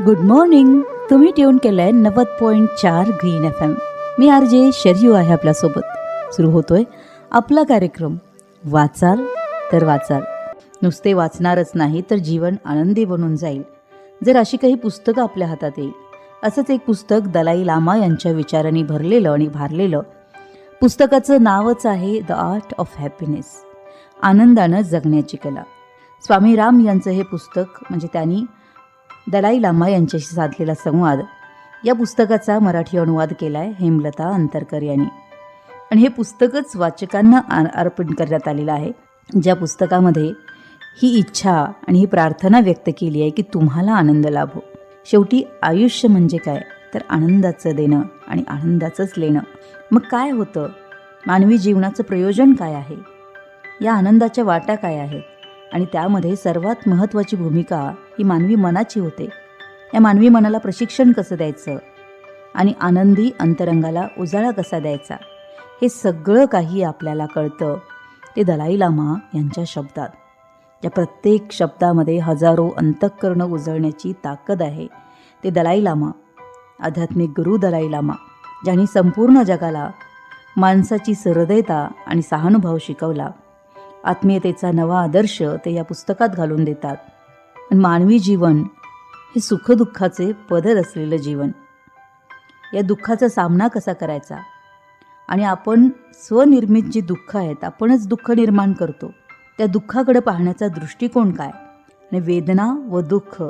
Good morning तुम्ही tune केलंय नव्वद पॉईंट चार ग्रीन एफ एम मी आर जे शर्यू आहे आपल्यासोबत. सुरू होतोय आपला कार्यक्रम. वाचाल तर वाचाल. नुसते वाचणारच नाही तर जीवन आनंदी बनून जाईल. जर अशी काही पुस्तकं आपल्या हातात येईल असंच एक पुस्तक दलाई लामा यांच्या विचारांनी भरलेलं आणि भारलेलं. पुस्तकाचं नावच आहे द आर्ट ऑफ हॅपीनेस आनंदानं जगण्याची कला. स्वामी राम यांचं हे पुस्तक म्हणजे त्यांनी दलाई लामा यांच्याशी साधलेला संवाद या पुस्तकाचा मराठी अनुवाद केला आहे हेमलता अंतरकर यांनी. आणि हे पुस्तकच वाचकांना अर्पण करण्यात आलेलं आहे ज्या पुस्तकामध्ये ही इच्छा आणि ही प्रार्थना व्यक्त केली आहे की तुम्हाला आनंद लाभो. शेवटी आयुष्य म्हणजे काय? तर आनंदाचं देणं आणि आनंदाचंच लेणं. मग काय होतं? मानवी जीवनाचं प्रयोजन काय आहे? या आनंदाच्या वाटा काय आहेत? आणि त्यामध्ये सर्वात महत्त्वाची भूमिका ही मानवी मनाची होते. या मानवी मनाला प्रशिक्षण कसं द्यायचं? आणि आनंदी अंतरंगाला उजाळा कसा द्यायचा? हे सगळं काही आपल्याला कळतं ते दलाई लामा यांच्या शब्दात. या प्रत्येक शब्दामध्ये हजारो अंतःकरणं उजळण्याची ताकद आहे ते दलाई लामा आध्यात्मिक गुरु दलाई लामा ज्यांनी संपूर्ण जगाला माणसाची सहृदयता आणि सहानुभाव शिकवला. आत्मीयतेचा नवा आदर्श ते या पुस्तकात घालून देतात. आणि मानवी जीवन हे सुखदुःखाचे पदर असलेलं जीवन. या दुःखाचा सामना कसा करायचा? आणि आपण स्वनिर्मित जी दुःख आहेत आपणच दुःख निर्माण करतो. त्या दुःखाकडे पाहण्याचा दृष्टिकोन काय? आणि वेदना व दुःख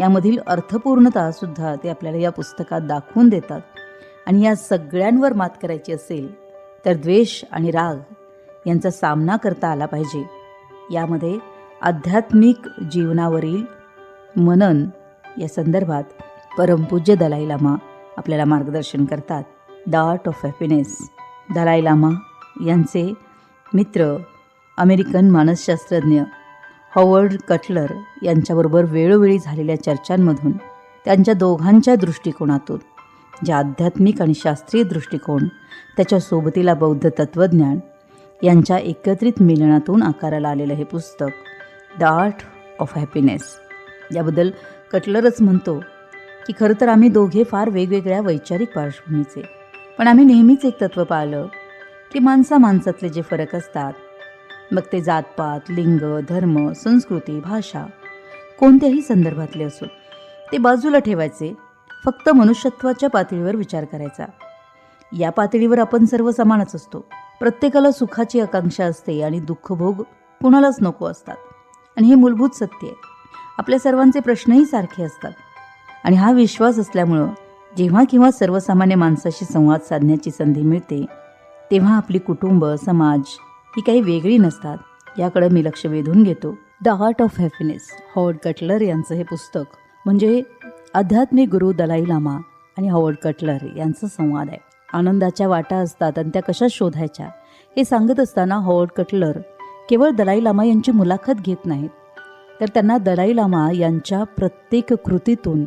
यामधील अर्थपूर्णता सुद्धा ते आपल्याला या पुस्तकात दाखवून देतात. आणि या सगळ्यांवर मात करायची असेल तर द्वेष आणि राग यांचा सामना करता आला पाहिजे. यामध्ये आध्यात्मिक जीवनावरील मनन या संदर्भात परमपूज्य दलाई लामा आपल्याला मार्गदर्शन करतात. The art of happiness Dalai Lama यांचे मित्र अमेरिकन मानसशास्त्रज्ञ हॉवर्ड कटलर यांच्याबरोबर वेळोवेळी झालेल्या चर्चांमधून त्यांच्या दोघांच्या दृष्टिकोनातून जे आध्यात्मिक आणि शास्त्रीय दृष्टिकोन त्याच्या सोबतीला बौद्ध तत्त्वज्ञान यांच्या एकत्रित मिलनातून आकाराला आलेलं हे पुस्तक द आर्ट ऑफ हॅपीनेस याबद्दल कटलरच म्हणतो की खरं तर आम्ही दोघे फार वेगवेगळ्या वैचारिक पार्श्वभूमीचे. पण आम्ही नेहमीच एक तत्त्व पाळलं की माणसा माणसातले जे फरक असतात मग ते जातपात लिंग धर्म संस्कृती भाषा कोणत्याही संदर्भातले असो ते बाजूला ठेवायचे फक्त मनुष्यत्वाच्या पातळीवर विचार करायचा. या पातळीवर आपण सर्व समानच असतो. प्रत्येकाला सुखाची आकांक्षा असते आणि दुःखभोग कुणालाच नको असतात. आणि हे मूलभूत सत्य आहे. आपल्या सर्वांचे प्रश्नही सारखे असतात. आणि हा विश्वास असल्यामुळं जेव्हा किंवा सर्वसामान्य माणसाशी संवाद साधण्याची संधी मिळते तेव्हा आपली कुटुंब समाज ही काही वेगळी नसतात याकडे मी लक्ष वेधून घेतो. The art of happiness Howard Cutler यांचं हे पुस्तक म्हणजे आध्यात्मिक गुरु दलाई लामा आणि हॉवर्ड कटलर यांचा संवाद आहे. आनंदाच्या वाटा असतात आणि त्या कशा शोधायच्या? हे सांगत असताना हॉवर्ड कटलर केवळ दलाई लामा यांची मुलाखत घेत नाहीत. तर त्यांना दलाई लामा यांच्या प्रत्येक कृतीतून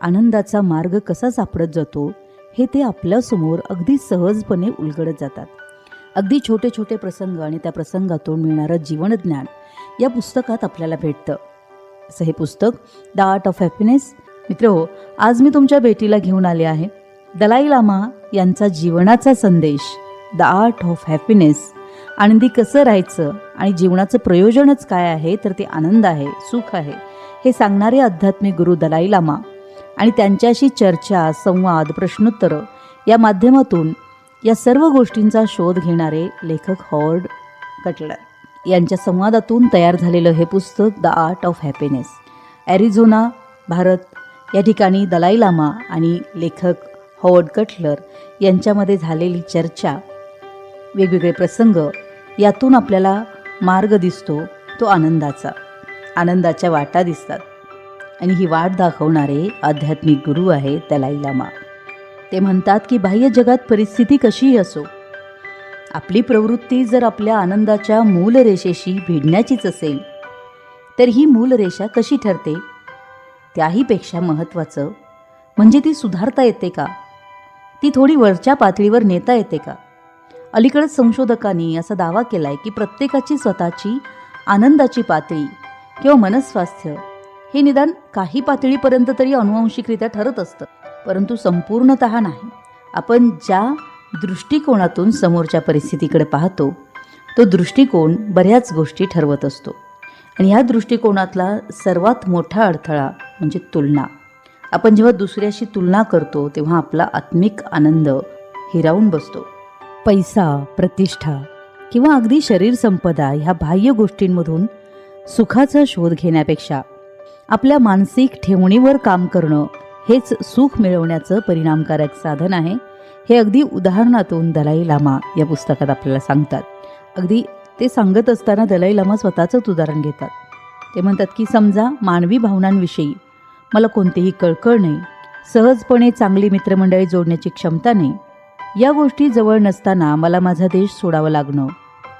आनंदाचा मार्ग कसा सापडत जातो हे ते आपल्यासमोर अगदी सहजपणे उलगडत जातात. अगदी छोटे छोटे प्रसंग आणि त्या प्रसंगातून मिळणारं जीवनज्ञान या पुस्तकात आपल्याला भेटतं. असं हे पुस्तक द आर्ट ऑफ हॅपीनेस. मित्र हो आज मी तुमच्या भेटीला घेऊन आले आहे. दलाई लामा यांचा जीवनाचा संदेश द आर्ट ऑफ हॅपीनेस आनंदी कसं राहायचं आणि जीवनाचं प्रयोजनच काय आहे तर ते आनंद आहे सुख आहे हे सांगणारे आध्यात्मिक गुरु दलाई लामा. आणि त्यांच्याशी चर्चा संवाद प्रश्नोत्तरं या माध्यमातून या सर्व गोष्टींचा शोध घेणारे लेखक हॉर्ड कटलर यांच्या संवादातून तयार झालेलं हे पुस्तक the art of happiness Arizona Bharat. या ठिकाणी दलाई लामा आणि लेखक हॉवर्ड कटलर यांच्यामध्ये झालेली चर्चा वेगवेगळे प्रसंग यातून आपल्याला मार्ग दिसतो तो आनंदाचा. आनंदाच्या वाटा दिसतात. आणि ही वाट दाखवणारे आध्यात्मिक गुरु आहे दलाई लामा. ते म्हणतात की बाह्य जगात परिस्थिती कशीही असो आपली प्रवृत्ती जर आपल्या आनंदाच्या मूल रेषेशी भिडण्याचीच असेल तर ही मूल रेषा कशी ठरते? त्याहीपेक्षा महत्त्वाचं म्हणजे ती सुधारता येते का? ती थोडी वरच्या पातळीवर नेता येते का? अलीकडेच संशोधकांनी असा दावा केलाय की प्रत्येकाची स्वतःची आनंदाची पातळी किंवा मनस्वास्थ्य हे निदान काही पातळीपर्यंत तरी अनुवांशिकरित्या ठरत असतं परंतु संपूर्णत नाही. आपण ज्या दृष्टिकोनातून समोरच्या परिस्थितीकडे पाहतो तो दृष्टिकोन बऱ्याच गोष्टी ठरवत असतो. आणि ह्या दृष्टिकोनातला सर्वात मोठा अडथळा म्हणजे तुलना. आपण जेव्हा दुसऱ्याशी तुलना करतो तेव्हा आपला आत्मिक आनंद हिरावून बसतो. पैसा प्रतिष्ठा किंवा अगदी शरीर संपदा ह्या बाह्य गोष्टींमधून सुखाचा शोध घेण्यापेक्षा आपल्या मानसिक ठेवणीवर काम करणं हेच सुख मिळवण्याचं परिणामकारक साधन आहे. हे अगदी उदाहरणातून दलाई लामा या पुस्तकात आपल्याला सांगतात. अगदी ते सांगत असताना दलाई लामा स्वतःचंच उदाहरण घेतात. ते म्हणतात की समजा मानवी भावनांविषयी मला कोणतीही कळकळ नाही. सहजपणे चांगली मित्रमंडळी जोडण्याची क्षमता नाही. या गोष्टी जवळ नसताना मला माझा देश सोडावा लागणं.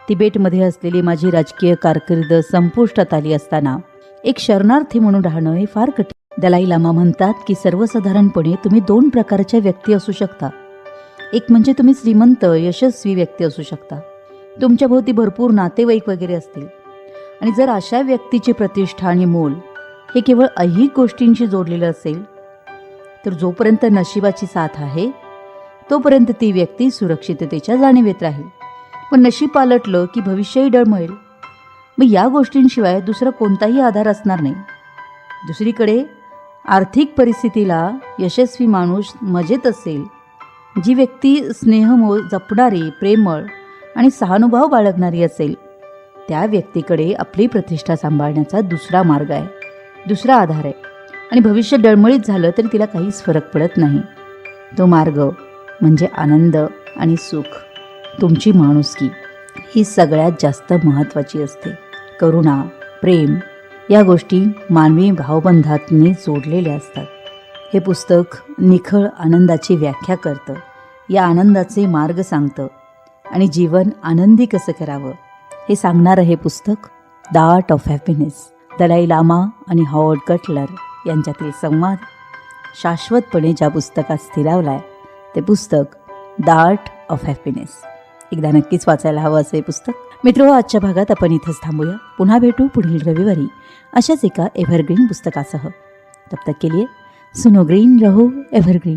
तिबेटमध्ये असलेली माझी राजकीय कारकीर्द संपुष्टात आली असताना एक शरणार्थी म्हणून राहणं हे फार कठीण. दलाई लामा म्हणतात की सर्वसाधारणपणे तुम्ही दोन प्रकारच्या व्यक्ती असू शकता. एक म्हणजे तुम्ही श्रीमंत यशस्वी व्यक्ती असू शकता. तुमच्या भोवती भरपूर नातेवाईक वगैरे असतील. आणि जर अशा व्यक्तीची प्रतिष्ठा आणि मोल हे केवळ ऐहिक गोष्टींशी जोडलेलं असेल तर जोपर्यंत नशिबाची साथ आहे तोपर्यंत ती व्यक्ती सुरक्षिततेच्या जाणीवेत राहील. पण नशीब पालटलं की भविष्यही डळमळेल. मग या गोष्टींशिवाय दुसरा कोणताही आधार असणार नाही. दुसरीकडे आर्थिक परिस्थितीला यशस्वी माणूस मजेत असेल जी व्यक्ती स्नेहमोल जपणारी प्रेमळ आणि सहानुभाव बाळगणारी असेल त्या व्यक्तीकडे आपली प्रतिष्ठा सांभाळण्याचा दुसरा मार्ग आहे. दुसरा आधार आहे. आणि भविष्य डळमळीत झालं तरी तिला काहीच फरक पडत नाही. तो मार्ग म्हणजे आनंद आणि सुख. तुमची माणुसकी ही सगळ्यात जास्त महत्त्वाची असते. करुणा प्रेम या गोष्टी मानवी भावबंधातने जोडलेल्या असतात. हे पुस्तक निखळ आनंदाची व्याख्या करतं. या आनंदाचे मार्ग सांगतं. आणि जीवन आनंदी कसं करावं? हे सांगणारं हे पुस्तक the art of happiness Dalai Lama आणि हॉवर्ड कटलर यांच्यातील संवाद शाश्वतपणे ज्या पुस्तकात स्थिरावला आहे ते पुस्तक द आर्ट ऑफ हॅपीनेस. एकदा नक्कीच वाचायला हवं असं हे पुस्तक. मित्र आजच्या भागात आपण इथंच थांबूया. पुन्हा भेटू पुढील रविवारी अशाच एका एव्हरग्रीन पुस्तकासह. तब तक के लिए सुनो ग्रीन रहो एव्हरग्रीन